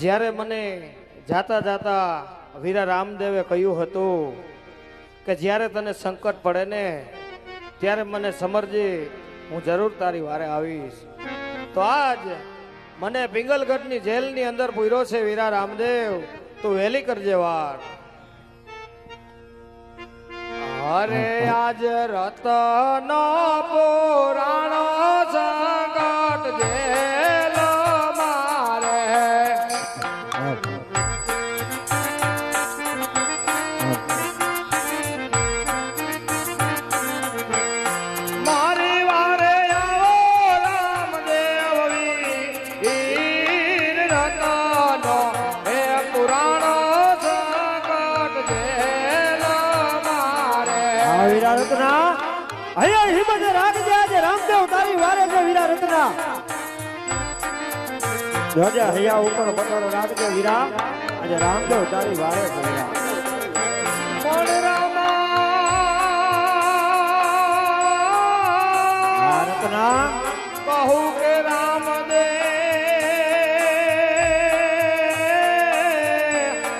જ્યારે મને જાતા જાતા વીરા રામદેવે કહ્યું હતું કે જ્યારે તને સંકટ પડે ને, ત્યારે મને સમરજી, હું જરૂર તારી વારે આવીશ. તો આજ મને પિંગલગઢની જેલની અંદર પૂર્યો છે વીરા રામદેવ. તું વહેલી કરજે વાર. અરે આજ રતન પુરાણ વારે રતનો. અહીંયા હિંમત રાખજે રામદેવ તારી વારે છે વીરા રત્ના. જોજે હૈયા ઉપર પકડો રાખજે વીરા આજે રામદેવ તારી વારે કહું કે રામ દે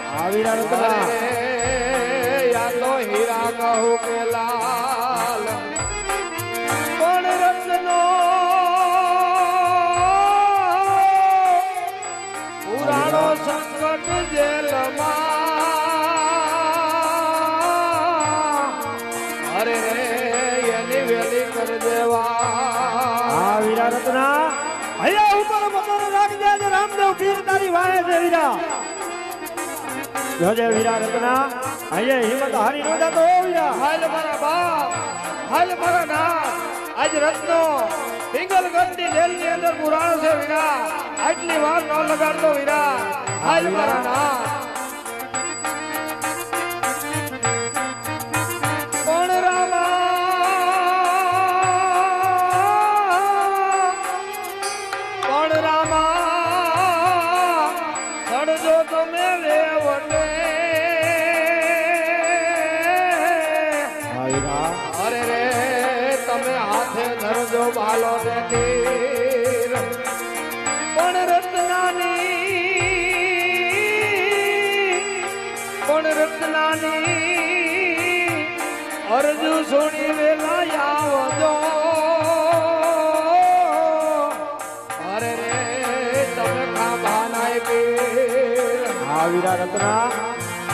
હા વીરા રત્ના યા તો હીરા કહું કે લાલ અરે રે એની વેલી કર દેવા. હા વીરા રત્ના અહીંયા ઉપર પકડો રાખજે રામદેવ પીર તારી વારે છે વીરા. જોજે વીરા રત્ના અહીંયા હિંમત હારી નો જાતો વીરા. હાલ મારા બાપ હાલ મારા નામ આજ રત્નો પિંગલગઢની જેલની અંદર પુરાણો છે વીરા. આટલી વાર ન લગાડતો વીરા. હાલ મારા નામ સડજો તમે રેવને અરે રે તમે હાથે ધરજો બાલો ને પણ રત્નાની પણ રત્નાની અરજુ સોની વેલા આવજો. વીરા રત્ના.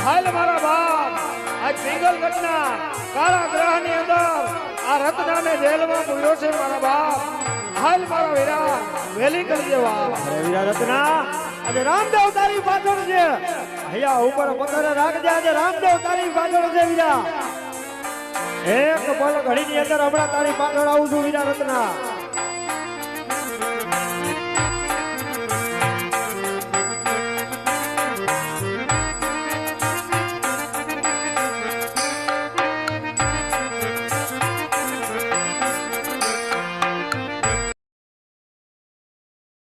હાલ મારા બાપ, આ સિંગલ ઘટના કાળા ગ્રહની અંદર આ રત્નાને જેલમાં પૂર્યો છે મારા બાપ. હાલ મારા વીરા, વેલી કરી દેવા. વીરા રત્ના. આજે રામદેવ તારી પાછળ છે. અહીંયા ઉપર પકડ રાખજે, આજે રામદેવ તારી પાછળ છે વીરા. એક પલ ઘડી ની અંદર હમણાં તારી પાછળ આવું છું વીરા રત્ના.